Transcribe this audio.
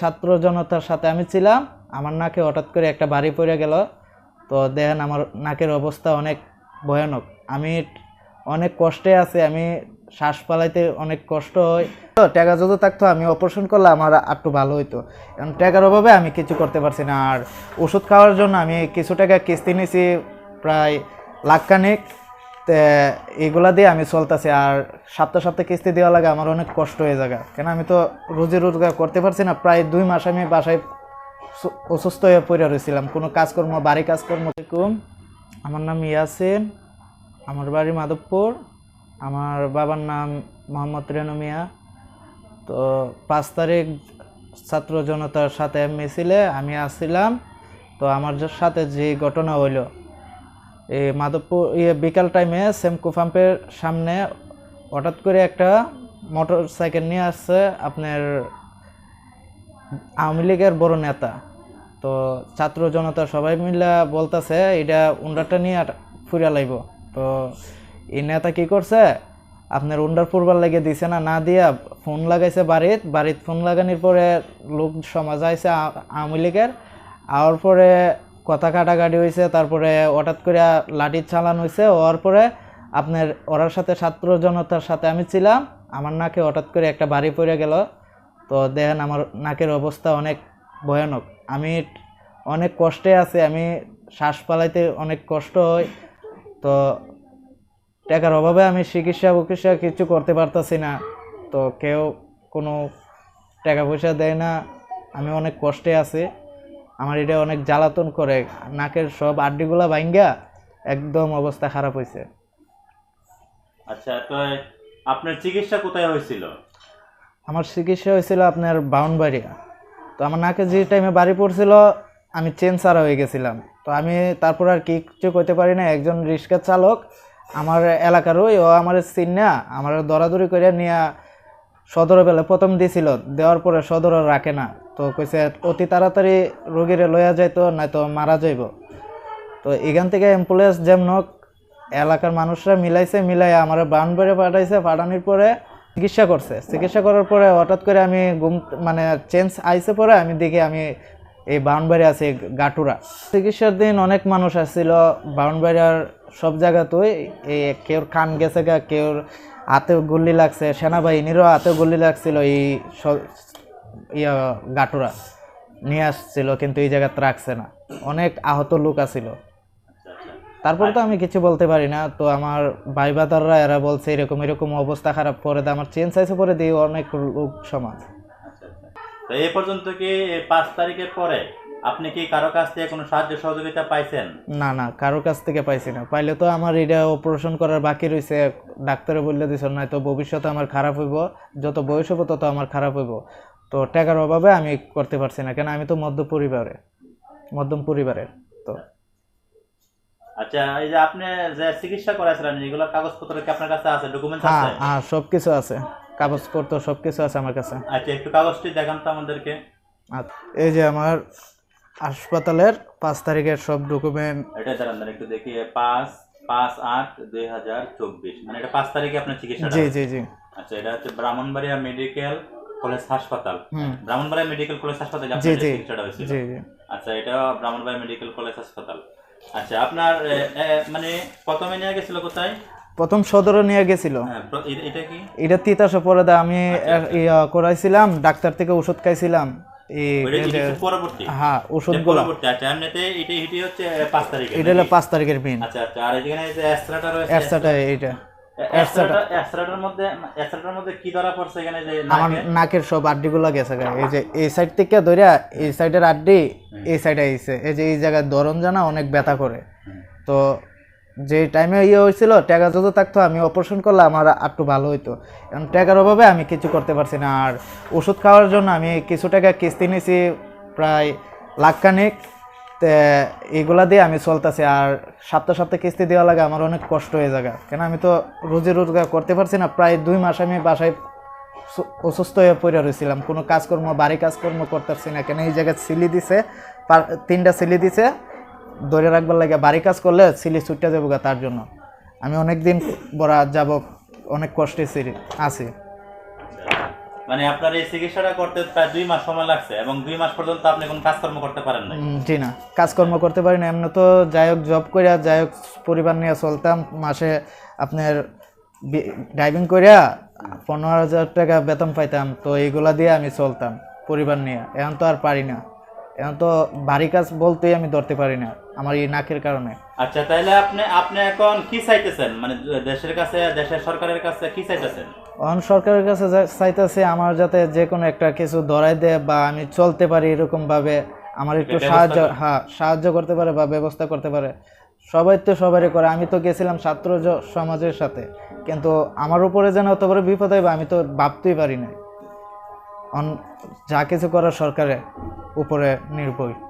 ছাত্র জনতার সাথে আমি ছিলাম। আমার নাকে হঠাৎ করে একটা বাড়ি পড়ে গেল। তো দেখেন আমার নাকের অবস্থা অনেক ভয়ানক। আমি অনেক কষ্টে আছি, আমি শ্বাস পালাইতে অনেক কষ্ট হয়। তো ট্যাগা যদি থাকতো, আমি অপারেশন করলে আমার একটু ভালো হইতো। কারণ ট্যাগার অভাবে আমি কিছু করতে পারছি না। আর ওষুধ খাওয়ার জন্য আমি কিছু টাকা কিস্তি নিয়েছি, প্রায় লাখখানিক। তে এগুলা দিয়ে আমি চলতেছি, আর সপ্তাহ সপ্তাহ কিস্তি দেওয়া লাগে আমার অনেক কষ্ট হয়ে যায় কেন আমি তো রোজি রোজগার করতে পারছি না, প্রায় দুই মাস আমি বাসায় অসুস্থ হয়ে পড়ে রয়েছিলাম। কোনো কাজকর্ম, বাড়ি কাজকর্ম এরকম আমার নাম ইয়াসিন, আমার বাড়ি মাধবপুর, আমার বাবার নাম মোহাম্মদ রেনু মিয়া। তো পাঁচ তারিখ ছাত্র জনতার সাথে মিছিলে আমি আসছিলাম। তো আমার সাথে যে ঘটনা হইল মাধবপুর ইয়ে বিকাল টাইমে সেমকো পাম্পের সামনে হঠাৎ করে একটা মোটর সাইকেল নিয়ে আসছে আপনার আওয়ামী লীগের বড় নেতা। তো ছাত্র জনতা সবাই মিলে বলতেছে এটা উন্ডারটা নিয়ে ফুরিয়া লাইব। তো এই নেতা কি করছে? আপনার উন্ডার পূর্বার লাগিয়ে দিছে না না দিয়া ফোন লাগাইছে বাড়িত। বাড়িত ফোন লাগানোর পরে লোক সমাজ আইছে আ- আওয়ামী লীগের। আওয়ার পরে কথা কাটাকাটি হয়েছে তারপরে হঠাৎ করে লাঠি চালান হয়েছে হওয়ার পরে আপনার ওরার সাথে ছাত্র জনতার সাথে আমি ছিলাম, আমার নাকে হঠাৎ করে একটা বাড়ি পড়ে গেল। তো দেখেন আমার নাকের অবস্থা অনেক ভয়ানক। আমি অনেক কষ্টে আছি, আমি শ্বাস পালাইতে অনেক কষ্ট হয়। তো টাকার অভাবে আমি চিকিৎসা ফিকিৎসা কিছু করতে পারতাছি না। তো কেউ কোনো টাকা পয়সা দেয় না, আমি অনেক কষ্টে আছি। আমার এটা অনেক জ্বালাতন করে নাকের সব আড্ডিগুলা ভাঙ্গা একদম অবস্থা খারাপ হয়েছে আচ্ছা তো আপনার চিকিৎসা কোথায় হয়েছিল? আমার চিকিৎসা হয়েছিল আপনার বাউনবাড়িয়া। তো আমার নাকে যে টাইমে বাড়ি পড়ছিল আমি চেন ছাড়া হয়ে গেছিলাম। তো আমি তারপর আর কি কিছু করতে পারি না একজন রিক্সা চালক আমার এলাকারই ও আমার চিন না আমার দরাদরি করে নিয়ে সদর বেলা প্রথম দিছিল দেওয়ার পরে সদর রাখে না। তো কইছে, অতি তাড়াতাড়ি রোগীরে লইয়া যাইতো নয়তো মারা যাইব। তো এখান থেকে অ্যাম্বুলেন্স যেমন এলাকার মানুষরা মিলাইছে মিলাই আমার বাউন্ডারে পাঠাইছে। পাঠানোর পরে চিকিৎসা করছে। চিকিৎসা করার পরে হঠাৎ করে আমি ঘুম মানে চেঞ্জ আইসে পরে আমি দেখি আমি এই বাউন্ডবাড়ি আছে গাটুরা। চিকিৎসার দিন অনেক মানুষ আসছিল বাউন্ডবাড়িয়ার সব জায়গাতেই। এই কেউর কান গেছে গা, কেউর হাতে গুল্লি লাগছে, সেনাবাহিনীরও হাতে গুল্লি লাগছিল, এই ইয়া গাটুরা নিয়ে আসছিল কিন্তু এই জায়গাতে রাখছে না। অনেক আহত লোক আছিল। তারপর তো আমি কিছু বলতে পারি না। তো আমার ভাই বাদাররা এরা বলছে এরকম এরকম অবস্থা খারাপ পরে আমার চেঞ্জ আইসে পরে দিয়ে অনেক লোক সমাজ। তো এই পর্যন্ত কি পাঁচ তারিখের পরে আপনি কি কারও কাছ থেকে কোনো সাহায্য সহযোগিতা পাইছেন? না না কারোর কাছ থেকে পাইছি না। পাইলে তো আমার এটা অপারেশন করার বাকি রয়েছে ডাক্তারে বললে দিছ না তো ভবিষ্যতে আমার খারাপ হইব। যত বয়স হব তত আমার খারাপ হইব। তো টাকার অভাবে আমি করতে পারছি না কেন আমি তো মধ্য পরিবারে মধ্যম পরিবারের তো। আচ্ছা এই যে আপনি যে চিকিৎসা করাইছিলেন এগুলো কাগজপত্র কি আপনার কাছে আছে? ডকুমেন্টস হ্যাঁ আছে? হ্যাঁ সব কিছু আছে। কাগজপত্র সব কিছু আছে আমার কাছে। আচ্ছা একটু কাগজটি দেখান তো আমাদেরকে। এই যে আমার হাসপাতালের পাঁচ তারিখের সব ডকুমেন্ট এটা দাঁড়ান একটু দেখি। পাঁচ পাঁচ আট দুই হাজার চব্বিশ। মানে এটা পাঁচ তারিখে আপনার চিকিৎসা জি জি জি। আচ্ছা এটা হচ্ছে ব্রাহ্মণবাড়িয়া মেডিকেল কলেজ হাসপাতাল ব্রাহ্মণবাড়িয়া মেডিকেল কলেজ হাসপাতালে জি জি। জি জি। আচ্ছা এটা ব্রাহ্মণবাড়িয়া মেডিকেল কলেজ হাসপাতাল। আচ্ছা আপনার মানে প্রথমে নিয়ে গেছিল কোথায়? প্রথম সদরে নিয়ে গেছিল। হ্যাঁ, এটা এটা পরে আমি করাইছিলাম ডাক্তার থেকে ওষুধ খাইছিলাম। হ্যাঁ ওষুধগুলো। আচ্ছা এটি এটি এটা হলো পাঁচ তারিখের পিন আচ্ছা আচ্ছা আর এখানে যে মধ্যে মধ্যে কি ধরা পড়ছে এখানে যে আমার নাকের সব আড্ডিগুলো গেছে এই যে এই সাইড থেকে এই সাইডের আড্ডি এই সাইডে আইছে। এই যে এই জায়গায় জানা অনেক ব্যথা করে। তো যে টাইমে ইয়ে হয়েছিল টাকা যদি থাকতো আমি অপারেশন করলে আমার একটু ভালো হইতো। কারণ টাকার অভাবে আমি কিছু করতে পারছি না। আর ওষুধ খাওয়ার জন্য আমি কিছু টাকা কিস্তি নিয়েছি প্রায় লাখখানিক তে এগুলা দিয়ে আমি চলতেছি, আর সপ্তাহ সপ্তাহ কিস্তি দেওয়া লাগে আমার অনেক কষ্ট হয়ে যায় কেন, আমি তো রোজি রোজগার করতে পারছি না, প্রায় দুই মাস আমি বাসায় অসুস্থ হয়ে পড়ে রয়েছিলাম। কোনো কাজকর্ম, বাড়ি কাজকর্ম করতে পারছি না, কেন, এই জায়গায় সিলি দিছে তিনটা সিলি দিছে, ধরে রাখবার লাগে, বাড়ি কাজ করলে সিলি ছুটতে যাব তার জন্য। আমি অনেক দিন বড়া যাব, অনেক কষ্টে আছি। মানে আপনার এই চিকিৎসাটা করতে প্রায় দুই মাস সময় লাগছে এবং দুই মাস পর্যন্ত আপনি কোনো কাজকর্ম করতে পারেন উম, জি না কাজকর্ম করতে পারি না। এমনি তো যাই হোক জব করিয়া যাই হোক পরিবার নিয়ে চলতাম। মাসে আপনার ড্রাইভিং করিয়া পনেরো হাজার টাকা বেতন পাইতাম। তো এইগুলা দিয়ে আমি চলতাম পরিবার নিয়ে। এখন তো আর পারি না। এখন তো বাড়ি কাজ বলতেই আমি ধরতে পারি না আমার এই নাকের কারণে। আচ্ছা তাহলে আপনি আপনি এখন কি চাইতেছেন? মানে দেশের কাছে দেশের সরকারের কাছে কি চাইতেছেন? অন সরকারের কাছে চাইতেছে আমার যাতে যে কোনো একটা কিছু ধরাই দেয় বা আমি চলতে পারি এরকম ভাবে আমার একটু সাহায্য হ্যাঁ সাহায্য করতে পারে বা ব্যবস্থা করতে পারে। সবাই তো সবারই করে। আমি তো গেছিলাম ছাত্র সমাজের সাথে। কিন্তু আমার উপরে যেন অত বড় বিপদ হয় আমি তো ভাবতেই পারি না অন যা কিছু করার সরকারের উপরে নির্ভর।